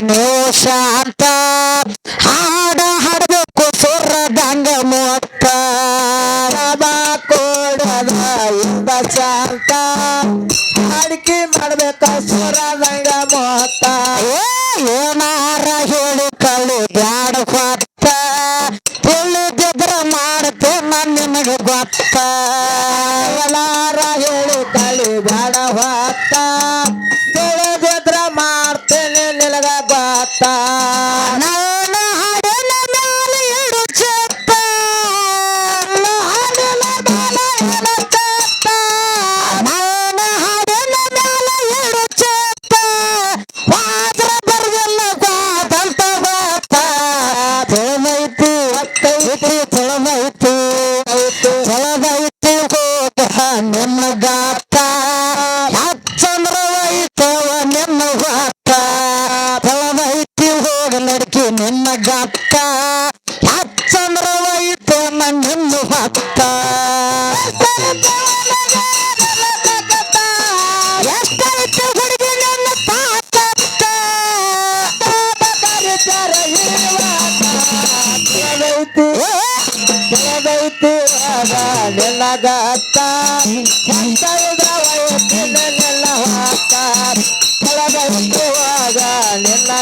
ನೀವು ಶಾಂತ ಹಾಡ ಹಾಡಬೇಕು ಸುರದಂಗ ಮೊತ್ತ ಕೊಡದ ಇಂದ ಶಾಂತ ಅಡಿಕೆ ಮಾಡ್ಬೇಕ ಸುರದಂಗ ಮೊತ್ತ ಏನಾರ ಹೇಳಿ ಕಳು ಬ್ಯಾಡ ಗೊತ್ತ ತಿಳಿದಿದ್ರ ಮಾಡ್ತೇನ, ನಿನಗೆ ಗೊತ್ತ. ನಿನ್ನ ಹಚ್ಚಂದ್ರವಾಯಿತು ಚಂದ್ರ ಐತವ ನಿನ್ನ ಭಕ್ತ ಎಷ್ಟೈತಿ ಹುಡುಗಿ ನನ್ನ ತಾಕತ್ತ ಕರಿತಾರ ತಿಳಿದೈತಿ ತಿಳಿದೈತಿ ಆಗ ನಿನ್ನ ಗತ್ತ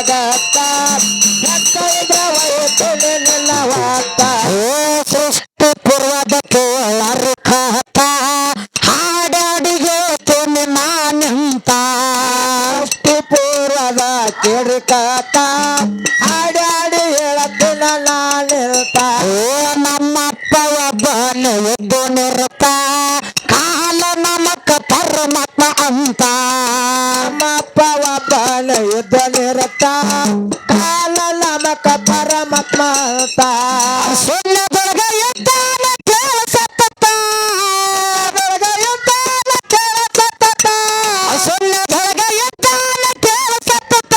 ಎಂತ ಇದ್ರ ವಯಸ್ಸಿನ ನಿನ್ನ ಹೊತ್ತ ತಿಳಿದೈತಿ ಆಗ ನಿನ್ನ ಗತ್ತ ಎಂತ ಇದ್ರ ವಯಸ್ಸಿನ ನಿನ್ನ ಹೊತ್ತ ಓ ಸೃಷ್ಟಿ ಹಾಡಾಡಿಗೆ ತುನಿ ನಾನಿಂತ ಅಷ್ಟಿ ಪೂರ್ವದ ಕಿಡಿಕತ ಹಾಡಾಡಿ ಹೇಳತ್ತಿನ ನಾನಿರ್ತ ಓ ನಮ್ಮಪ್ಪ ಒಬ್ಬನು ಎದ್ದು ನಿರುತ್ತ ಕಾಲ ನಮಕ ಪರಮಾತ್ಮ ಅಂತ. ನಮ್ಮಪ್ಪ ಒಬ್ಬನ ಯುದ್ಧ ನಿರತ ಕಾಲ ನಮಕ ಪರಮಾತ್ಮ ಅಂತ. ಶೂನ್ಯದೊಳಗ ಎದ್ದಾನ ಕೇಳಿಸತ್ತ ಶೂನ್ಯದೊಳಗ ಎದ್ದಾನ ಕೇಳಿಸತ್ತ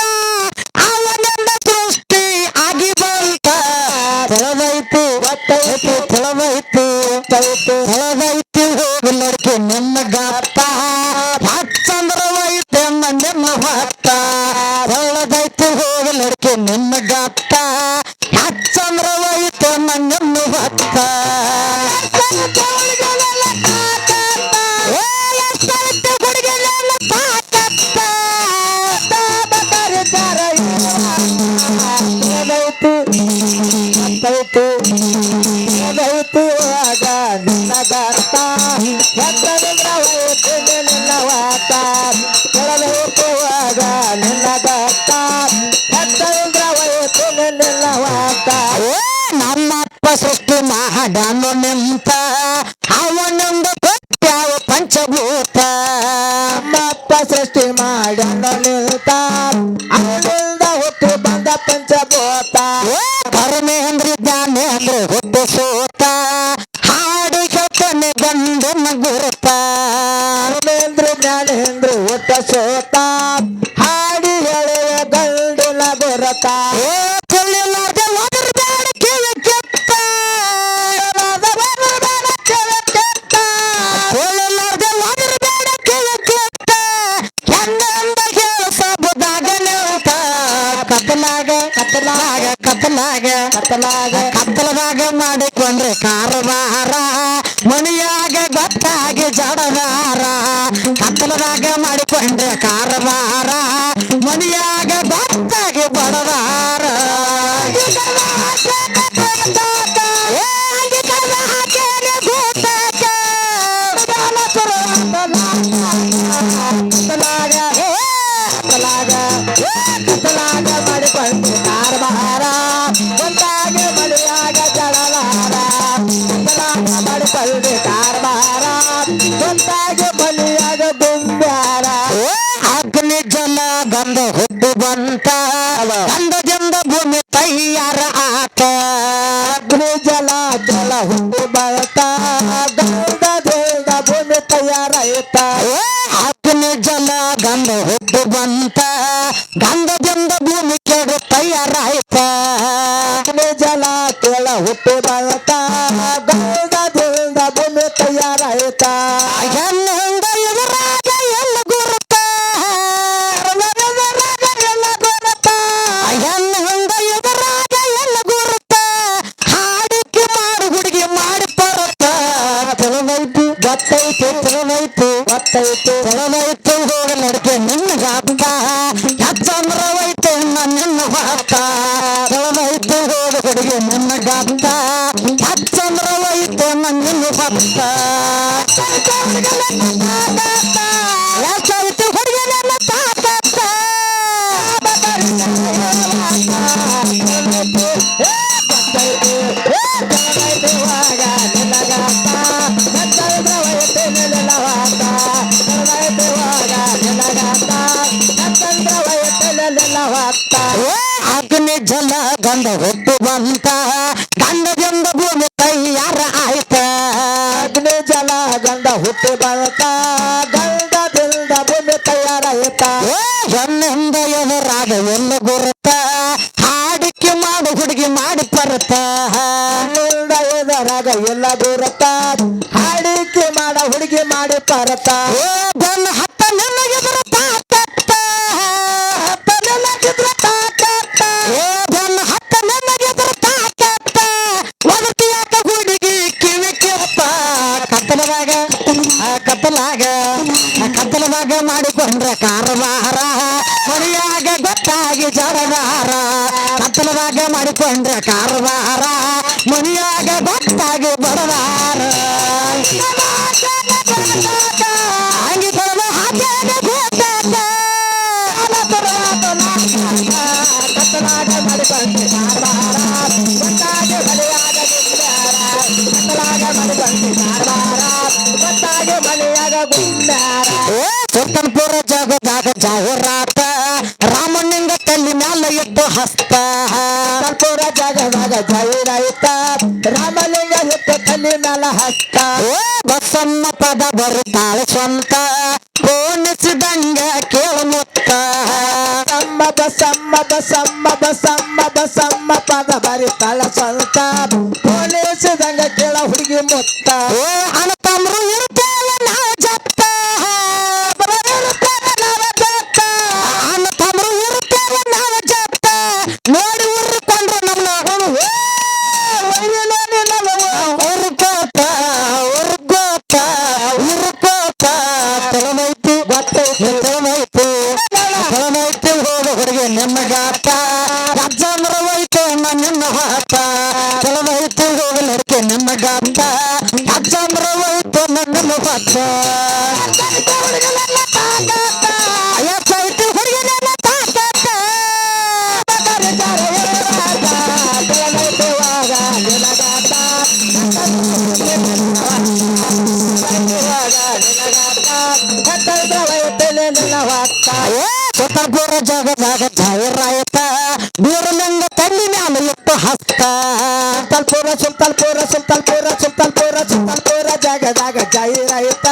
ಅವನೆಲ್ಲ ಸೃಷ್ಟಿ ಆಗಿ ಬಂತ. ತಿಳಿದೈತಿ ಒಟ್ಟೈತಿ ತಿಳಿದೈತಿ ತಿಳಿದೈತಿ ಹೋಗಿ ಲಡ್ಕಿ ನಿನ್ನ ಗಾತ ಚಂದ್ರ ನನ್ನ ಲಡ್ಕಿ ನಿನ್ನ ಗಾತ್ತ ಹಚ್ಚಂದ್ರ ಐತೆ ನಿನ್ನ ಭಕ್ತ ಹುಟ್ಟಿ ಬಂದ ಪಂಚಭೂತ ಏ, ಧರ್ಮೇಂದ್ರ ಜ್ಞಾನೇಂದ್ರ ಹುದ್ದೆ ಸೋತ. ಹಾಡಿ ಕೆತ್ತನೆ ಗಂಡನ ಗುರುತ ಧರ್ಮೇಂದ್ರ ಜ್ಞಾನೇಂದ್ರ ಹುಟ್ಟ ಸೋತ. ಹಾಡಿ ಹೇಳುವ ಗಂಡಿನ ಗುರತ ಕತ್ತಲಾಗ ಕತ್ತಲದಾಗ ಮಾಡಿಕೊಂಡ್ರೆ ಕಾರವಾರ. ಮಣಿಯಾಗ ಗೊತ್ತಾಗಿ ಜಡವಾರ. ಕತ್ತಲದಾಗ ಮಾಡಿಕೊಂಡ್ರೆ ಕಾರವಾರ. ಮಣಿಯಾಗ ಗೊತ್ತಾಗಿ ಬಡವಾರ. ಅಗ್ನಿ ಜಲ ಜಲ ಹುಟ್ಟು ಬಳತ ಗಂಧ ದೇದ ಭೂಮಿ ತಯಾರಾಯ್ತ ಏ, ಅಗ್ನಿ ಜಲ ಗಂಧ ಹುಟ್ಟು ಬಂತ ಗಂಧ ಜಂದ ಭೂಮಿ ಕೆಡು ತಯ್ಯಾರಾಯ್ತ ಅಗ್ನಿ ಜಲ ಕೆಳ ಹುಟ್ಟು ಬಳತ ಗಂಧ ದೇದ ಭೂಮಿ ತಯಾರಾಯ್ತ ಹೆಣ್ಣಿಂದ ಎದುರಾಗ ಗೊತ್ತೈತಿ ತೊಳಲೈತೆ ಹೋಗ ನಡ್ಕೆ ನಿನ್ನ ಗಾತ ಹೆಚ್ಚಂದ್ರವೈತೆ ನಿನ್ನ ಹಾತ ತೊಳಲೈತೆ ಹೋಗ ಹುಡುಗಿ ನಿನ್ನ ಗಾತ ಹೆಚ್ಚಂದ್ರವೈತೆ ನಿನ್ನ ಭಕ್ತ ಎಷ್ಟೈತೆ ಹುಡುಗಿ ನನ್ನ ಜಲ ಗಂಡ ಹುಟ್ಟಿ ಬರುತ್ತ? ಗಂಧದಿಂದ ಭೂಮಿ ತಯಾರಾಯ್ತ ಹೆಣ್ಣಿಂದ ಎದುರಾಗ ಎಲ್ಲ ಗುರುತ ಹಾಡಿಕೆ ಮಾಡು ಹುಡುಗಿ ಮಾಡಿ ಬರುತ್ತ ಎಲ್ಲ ಎದುರಾಗ ಎಲ್ಲ ಗುರುತ ಹಾಡಿಕೆ ಮಾಡ ಹುಡುಗಿ ಮಾಡಿ ಪರತ ಮಾಡಿಕೊಂಡ್ರೆ ಕಾರವಾರ ಮನೆಯಾಗ ಗೊತ್ತಾಗಿ ಜಡವಾರ ಕತ್ತಲದಾಗ ಮಾಡಿಕೊಂಡ್ರೆ ಕಾರವಾರ ಮನೆಯಾಗ ಗೊತ್ತಾಗಿ ಬಡವಾರ. ಹಂಗೆ ಬರಲು ಹಾಕ್ಯಾಗ ಗೊತ್ತಾಗ ಕತ್ತಲಾಗ ಮಾಡಿಕೊಂಡೆ ಕಾರವಾರ ಗೊತ್ತಾಗಿ ಮನೆಯಾಗ ಗುಂಡಾರ ಕತ್ತಲಾಗ ಮಾಡಿಕೊಂಡೆ ಕಾರವಾರ ಗೊತ್ತಾಗಿ ಮನೆಯಾಗ ಗುಂಡಾರ ಏ ಸುಲ್ತಾನ್ಪುರ ಜಗದಾಗ ಜಾಹೀರಾತ ರಾಮಣ್ಣಂಗ ತಲ್ಲಿ ಮ್ಯಾಲ ಇಟ್ಟು ಹಸ್ತ ಕಲ್ಪೂರ ಜಾಗದಾಗ ಜಾಹೀರಾಯ್ತ ರಾಮಲಿಂಗ ಹಿಟ್ಟು ತಲೆ ಮ್ಯಾಲ ಹಸ್ತ ಏ ಬಸಮ್ಮ ಪದ ಬರುತ್ತಾಳ ಸ್ವಂತ ಪೋಣಿಸಿದಂಗ ಕೇಳು ಮುತ್ತ ಸಮ್ಮ ಬಸಮ್ಮ ಬಸಮ್ಮ ಬಸಮ್ಮ ಬಸಮ್ಮ ಪದ ಬರಿತಾಳ ಸ್ವಂತ ಪೊಲೀಸದಂಗ ಕೇಳ ಹುಡುಗಿ ಮುತ್ತ ನಡಕೆ ನಿಮ್ಮ ಗಾತ ರಾಜಂದ್ರ ವೈತೆ ನನ್ನ ಹಾತ ಐತಿ ಹುಡುಗಿ ಜಾಗ ಜಾಗ ಜಾಹೀರಾಯ್ತ, ಬೀರಲಿಂಗ ತಲ್ಲಿ ಮ್ಯಾಲ ಇಟ್ಟು ಹಸ್ತ. ಸುಲ್ತಾನ್ಪುರ ಸುಲ್ತಾನ್ಪುರ ಸುಲ್ತಾನ್ಪುರ ಸುಲ್ತಾನ್ಪುರ ಜಾಗ ಜಾಗ ಜಾಹೀರಾಯ್ತ,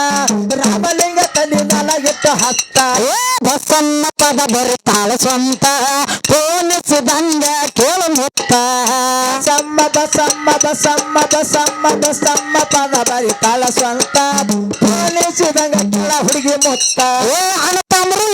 ರಾಮಲಿಂಗ ತಲೆ ಮ್ಯಾಲ ಇಟ್ಟು ಹಸ್ತ. ಏ ಬಸನ್ನ ಪದ ಬರಿತಾಳ ಸ್ವಂತ ಪೋಲಿಸಿದಂಗ ಕೇಳು ಮುತ್ತ. ಸಮ್ಮ ಬಸಮ್ಮ ಬಸಮ್ಮ ಬಸಮ್ಮ ಬಸಮ್ಮ ಪದ ಬರಿತಾಳ ಸ್ವಂತ ಪೋಲಿಸಿದಂಗ ಕೇಳ ಹುಡುಗಿ ಮುತ್ತ. ಏ ಅಣ್ಣ ತಮ್ರು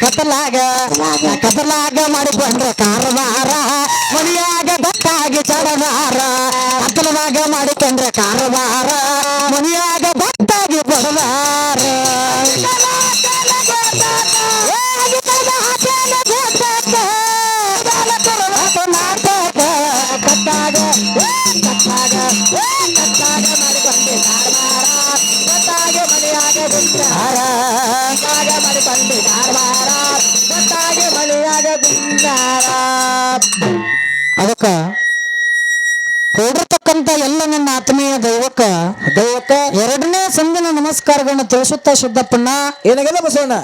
ಕತ್ತಲಾಗ ಕತ್ತಲಾಗ ಮಾಡಿಕೊಂಡ್ರೆ ಕಾರವಾರ ಮನೆಯಾಗ ಗೊತ್ತಾಗಿ ಚಡವಾರ ಕತ್ತಲದಾಗ ಮಾಡಿಕೊಂಡ್ರೆ ಕಾರವಾರ ಮನೆಯಾಗ ಬತ್ತಾಗಿ ಬಡವಾರ. ಮಳಿಯಾಗ ಅದಕ್ಕ ಕೂಡಿರ್ತಕ್ಕಂಥ ಎಲ್ಲ ನನ್ನ ಆತ್ಮೀಯ ದೈವಕ್ಕ ದೈವಕ್ಕ ಎರಡನೇ ಸಂದಿನ ನಮಸ್ಕಾರಗಳನ್ನು ತಿಳಿಸುತ್ತಾ ಸಿದ್ದಪ್ಪಣ್ಣ ಏನಾಗೆಲ್ಲ ಬಸವಣ್ಣ?